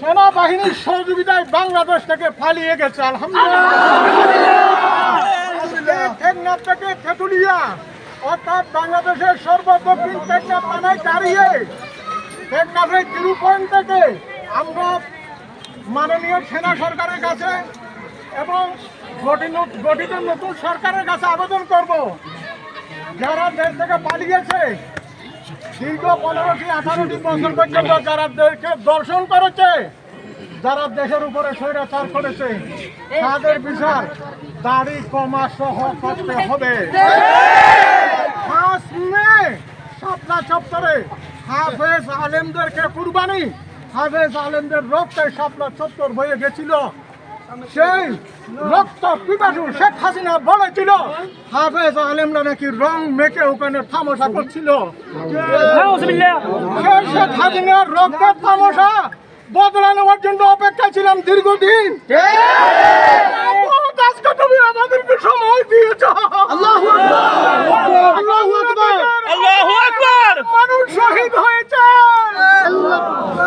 সেনাবাহিনীর সহযোগিতায় বাংলাদেশ থেকে পালিয়ে গেছে, আলহামদুলিল্লাহ। থেকে অর্থাৎ বাংলাদেশের সর্বদক্ষিণ টেকনাফ থানায় দাঁড়িয়ে টেকনাফের জিরো পয়েন্ট থেকে আমরা মাননীয় সেনা সরকারের কাছে এবং গঠিত নতুন সরকারের কাছে আবেদন করব। যারা দেশ থেকে পালিয়েছে দীর্ঘ পনেরোটি, আঠারোটি বছর পর্যন্ত যারা দেশকে দর্শন করেছে, যারা দেশের উপরে স্বৈরাচার করেছে, তাদের বিচার দাড়ি, কমা সহ করতে হবে। পাঁচ মে চত্বরে হাফেজ আলেমদেরকে কুরবানি, হাফেজ আলেমদের রক্তে শাপলা চত্বর হয়ে গেছিল। সেই রক্ত পিপাসু শেখ হাসিনা বলেছিল, হাফেজ আলেমরা নাকি রং মেখে ওখানে থামসা করছিল। শেখ হাসিনার রক্তের থামসা বদলানো জন্য অপেক্ষা ছিলাম দীর্ঘদিন। তুমি সময় দিয়েছ আল্লাহু শহীদ হয়েছে।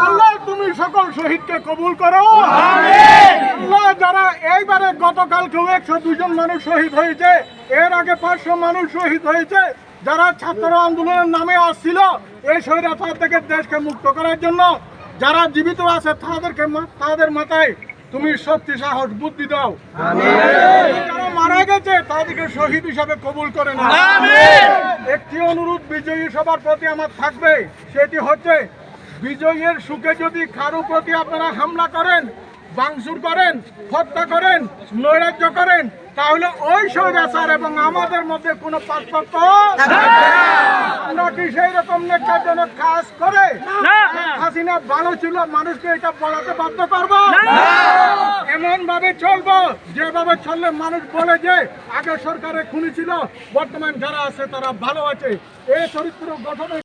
আল্লাহ তুমি সকল শহীদকে কবুল করো। আল্লাহ যারা এইবারে গতকালকেও একশো দুজন মানুষ শহীদ হয়েছে। এর আগে পাঁচশো মানুষ শহীদ হয়েছে। যারা ছাত্র আন্দোলনের নামে আসছিল এই স্বৈরাচার থেকে দেশকে মুক্ত করার জন্য যারা জীবিত আছে তাদেরকে মা- তাদের মাথায় তুমি শক্তি সাহস বুদ্ধি দাও। যারা মারা গেছে তাদেরকে শহীদ হিসাবে কবুল করে না একটি অনুরোধ বিজয়ী সবার প্রতি আমার থাকবে সেটি হচ্ছে বিজয়ের সুখে যদি কারও প্রতি আপনারা হামলা করেন বাংসুর করেন হত্যা করেন নৈরাজ্য করেন তাহলে ওই স্বৈরাচার এবং আমাদের মধ্যে কোনো পার্থক্য আমরা কি সেই রকম নেককারজনক কাজ করে? হাসিনা ভালো ছিল মানুষকে এটা বলাতে বাধ্য করব? এমন ভাবে চলবো যেভাবে চললে মানুষ বলে যে আগে সরকারে খুনি ছিল বর্তমান যারা আছে তারা ভালো আছে। এই চরিত্র গঠনে